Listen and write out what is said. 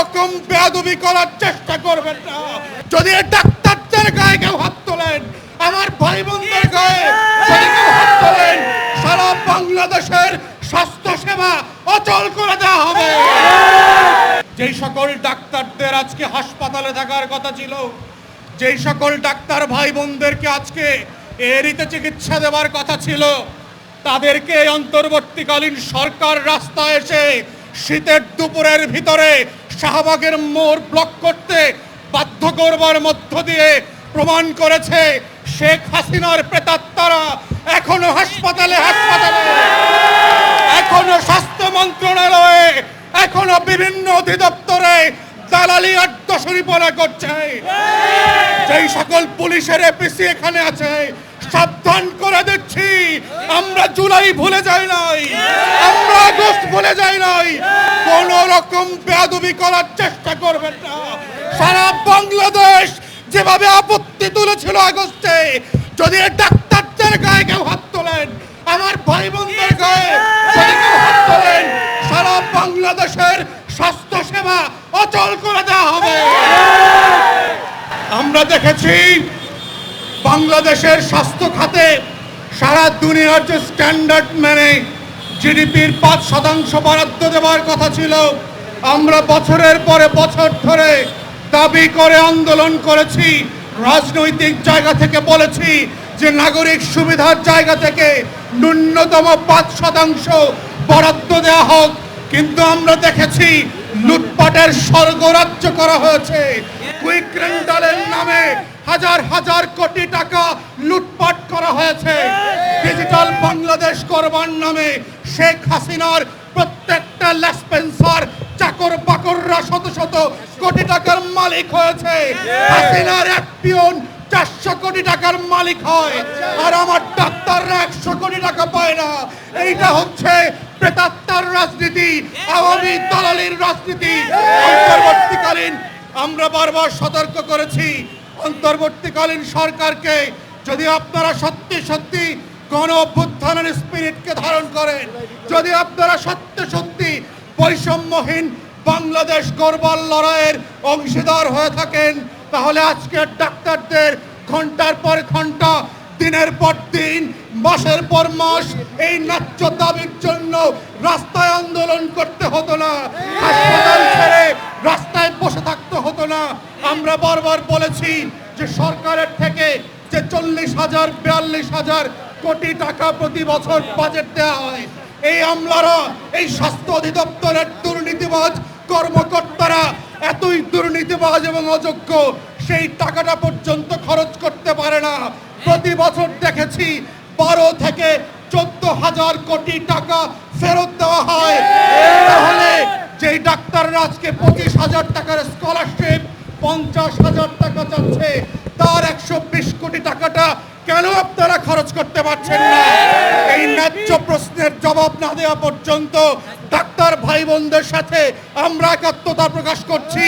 রকম বেয়াদবি করার চেষ্টা করবেন না। যদি ডাক্তারদের গায়ে কেউ হাত তোলেন, আমার ভাই বোনদের গায়ে যদি কেউ হাত তোলেন, সারা বাংলাদেশের স্বাস্থ্য সেবা অচল করে দেওয়া হবে। যেই সকল ডাক্তারদের আজকে হাসপাতালে থাকার কথা ছিল, যেই সকল ডাক্তার ভাই বোনদেরকে আজকে এরিতে চিকিৎসা দেওয়ার কথা ছিল, তাদেরকে অন্তর্বর্তীকালীন সরকার রাস্তায় এসে শীতের দুপুরের ভিতরে শাহবাগের মোড় ব্লক করতে বাধ্য করবার মধ্য দিয়ে প্রমাণ করেছে শেখ হাসিনার প্রেতাত্মারা। এখনও হাসপাতালে হাসপাতালে। এখনও স্বাস্থ্য মন্ত্রণালয়ে, এখনও বিভিন্ন অধিদপ্তরে দালালি আড্ডসরিপনা করছে। যেই সকল পুলিশের এপিসি এখানে আছে, সাবধান করে দিচ্ছি। আমরা জুলাই ভুলে যাই নাই। ভুলে যাই নাই। কোন রকম বেয়াদবি করার চেষ্টা করবেন না। সারা বাংলাদেশ যেভাবে আপত্তি তুলেছিল আগস্টে, যদি ডাক্তারদের গায়ে কেউ হাত তোলেন, আমার ভাই বোনদের গায়ে যদি কেউ হাত তোলেন, সারা বাংলাদেশের স্বাস্থ্য সেবা অচল করে দেওয়া হবে। আমরা দেখেছি, বাংলাদেশের স্বাস্থ্য খাতে সারা দুনিয়ার যে স্ট্যান্ডার্ড মেনে জিডিপির পাঁচ শতাংশ বরাদ্দ দেওয়ার কথা ছিল। আমরা বছরের পরে বছর ধরে দাবি করে আন্দোলন করেছি, রাজনৈতিক জায়গা থেকে বলেছি যে নাগরিক সুবিধার জায়গা থেকে ন্যূনতম পাঁচ শতাংশ বরাদ্দ দেওয়া হোক। কিন্তু আমরা দেখেছি লুটপাটের স্বর্গরাজ্য করা হয়েছে। কুইক রেন্টালের নামে হাজার হাজার কোটি টাকা লুটপাট করা হয়েছে। ডিজিটাল বাংলাদেশ করবার নামে শেখ হাসিনার প্রত্যেকটা লেসপেন্সার চাকর বাকররা শত শত কোটি টাকার মালিক হয়েছে। হাসিনার এক পিয়ন চারশো কোটি টাকার মালিক হয় আর আমার ডাক্তাররা একশো কোটি টাকা পায় না। এইটা হচ্ছে প্রেতাত্মার রাজনীতি আওয়ামী দলালির রাজনীতি। অন্তর্বর্তীকালীন আমরা বারবার সতর্ক করেছি অন্তর্বর্তীকালীন সরকারকে যদি আপনারা সত্যি সত্যি গণ অভ্যুত্থানের স্পিরিটকে ধারণ করেন। যদি আপনারা সত্যি সত্যি বৈষম্যহীন বাংলাদেশ গড়বার লড়াইয়ের অংশীদার হয়ে থাকেন, তাহলে আজকের ডাক্তারদের ঘণ্টার পর ঘণ্টা দিনের পর দিন, মাসের পর মাস এই ন্যায্য দাবির জন্য রাস্তায় আন্দোলন করতে হতো না, হাসপাতাল ছেড়ে রাস্তায় বসে থাকতে হতো না। আমরা বারবার বলেছি যে সরকারের থেকে যে চল্লিশ হাজার, বিয়াল্লিশ হাজার কোটি টাকা প্রতি বছর বাজেট দেওয়া হয়। এই আমলারা, এই স্বাস্থ্য অধিদপ্তরের দুর্নীতিবাজ কর্মকর্তারা এতই দুর্নীতিবাজ এবং অযোগ্য, সেই টাকাটা পর্যন্ত খরচ করতে পারে না। প্রতি বছর দেখেছি বারো থেকে চোদ্দ হাজার কোটি টাকা ফেরত দেওয়া হয়। তাহলে যেই ডাক্তাররা আজকে পঁচিশ হাজার টাকার স্কলারশিপ পঞ্চাশ হাজার টাকা যাচ্ছে কেন আপনারা খরচ করতে পারছেন না। এই ন্যায্য প্রশ্নের জবাব না দেওয়া পর্যন্ত ডাক্তার ভাই বোনদের সাথে আমরা একাত্মতা প্রকাশ করছি।